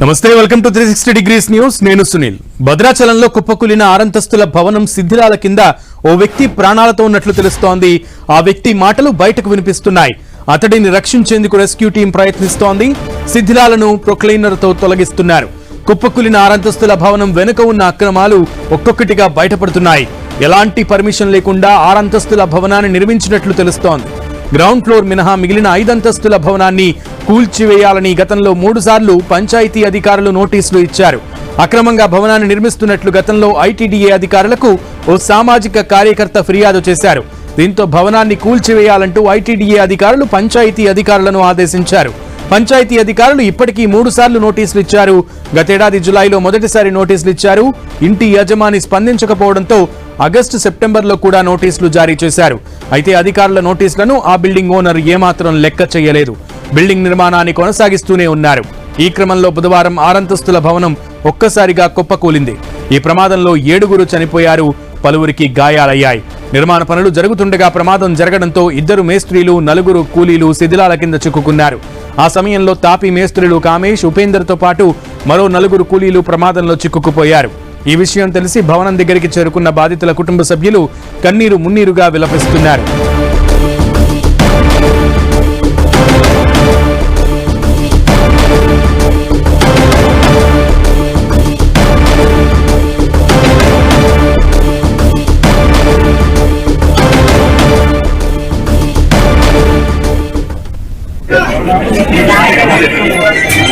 నమస్తే welcome to three sixty degrees news. నేను సునీల్. భద్రాచలంలో కుప్పకూలిన ఆరంతస్తుల భవనం శిథిలాల కింద ఓ వ్యక్తి ప్రాణాలతో ఉన్నట్లు తెలుస్తోంది. ఆ వ్యక్తి మాటలు బయటకు వినిపిస్తున్నాయి. అతడిని రక్షించేందుకు రెస్క్యూ టీం ప్రయత్నిస్తోంది. శిథిలాలను ప్రొక్లైనర్తో తొలగిస్తున్నారు. కుప్పకూలిన ఆరంతస్తుల భవనం వెనుక ఉన్న అక్రమాలు ఒక్కొక్కటిగా బయటపడుతున్నాయి. ఎలాంటి పర్మిషన్ లేకుండా ఆరంతస్తుల భవనాన్ని నిర్మించినట్లు తెలుస్తోంది. గ్రౌండ్ ఫ్లోర్ మినహా మిగిలిన ఐదంతస్తుల భవనాన్ని కూల్చివేయాలని గతంలో మూడుసార్లు పంచాయతీ అధికారులు నోటీసులు ఇచ్చారు. అక్రమంగా భవనాన్ని నిర్మిస్తున్నట్లు గతంలో ఐటీడీఏ అధికారులకు ఓ సామాజిక కార్యకర్త ఫిర్యాదు చేశారు. దీంతో భవనాన్ని కూల్చివేయాలంటూ ఐటీడీఏ అధికారులు పంచాయతీ అధికారులను ఆదేశించారు. పంచాయతీ అధికారులు ఇప్పటికీ మూడుసార్లు నోటీసులు ఇచ్చారు. గతేడాది జులైలో మొదటిసారి నోటీసులు ఇచ్చారు. ఇంటి యజమాని స్పందించకపోవడంతో ఆగస్టు సెప్టెంబర్లో కూడా నోటీసులు జారీ చేశారు. అయితే అధికారుల నోటీసులను ఆ బిల్డింగ్ ఓనర్ ఏమాత్రం లెక్క చేయలేదు. బిల్డింగ్ నిర్మాణాన్ని కొనసాగిస్తూనే ఉన్నారు. ఈ క్రమంలో బుధవారం ఆరంతస్తుల భవనం ఒక్కసారిగా కుప్పకూలింది. ఈ ప్రమాదంలో ఏడుగురు చనిపోయారు పలువురికి గాయాలయ్యాయి. నిర్మాణ పనులు జరుగుతుండగా ప్రమాదం జరగడంతో ఇద్దరు మేస్త్రీలు నలుగురు కూలీలు శిథిలాల కింద చిక్కుకున్నారు. ఆ సమయంలో తాపీ మేస్త్రీలు కామేష్ ఉపేందర్తో పాటు మరో నలుగురు కూలీలు ప్రమాదంలో చిక్కుకుపోయారు. ఈ విషయం తెలిసి భవనం దగ్గరికి చేరుకున్న బాధితుల కుటుంబ సభ్యులు కన్నీరు మున్నీరుగా విలపిస్తున్నారు.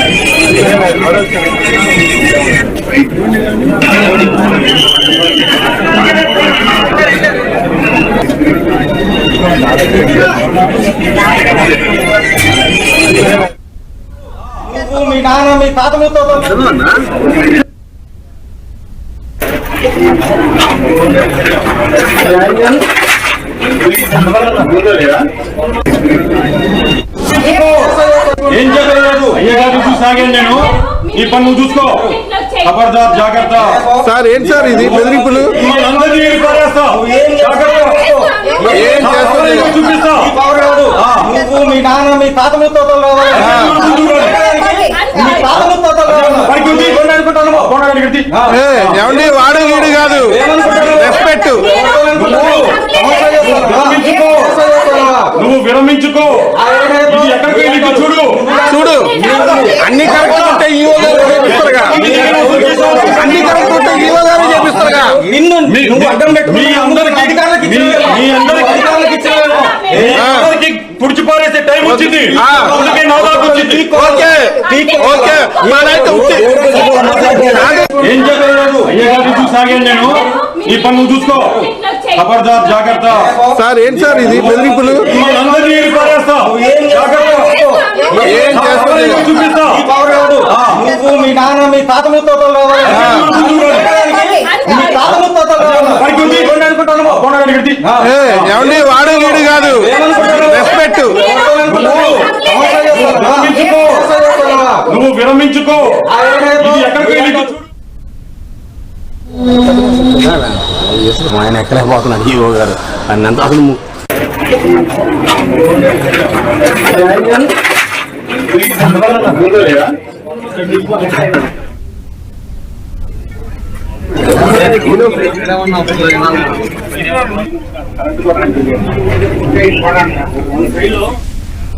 నువ్వు మీ నాన్న మీ తాత ముత్తాతలు ఏం చేయలేదు నేను. ఈ పని నువ్వు చూసుకో. ఖబర్దార్ జాగ్రత్త. సార్ ఏంటి సార్ ఇది? బెదిరింపులు? నువ్వు మీ నాన్న మీ తాత ముత్తాతలు రావాలి. ఏమండి వాడు వీడు కాదు. రెస్పెక్ట్. నువ్వు విరమించుకో. నువ్వు అడ్డం పెట్టుకుని అందరికి అధికారులకు మీ- ఇచ్చిన మీ అందరికి అధికారులకు ఇచ్చిన మీ అందరికి పుడిచి పారేసే టైం వచ్చింది. ఏం చేయలేదు అయ్యగారు చూసాగాను నేను. ఈ పని నువ్వు చూసుకో. ఖబర్దార్ జాగ్రత్త. సార్ ఏంటి సార్ ఇది బెదిరింపులు. జాగ్రత్త. ఏం చూపిస్తా. నువ్వు మీ నాన్న మీ తాత ముత్తాతలు రావాలి మీ తాత ముత్తాతలు రావాలి పైకి ఉంది. పోండి అనుకుంటాను. పోండి అక్కడికి ఎత్తి. ఏ, ఏమండి వాడు వీడు కాదు. రెస్పెక్ట్ నువ్వు విరమించుకో. ఎక్కడికి ఆయన ఎక్కడే పోతున్నాడు? హీరో గారు. ఆయన ఎంత అసలు ము- కరెంట్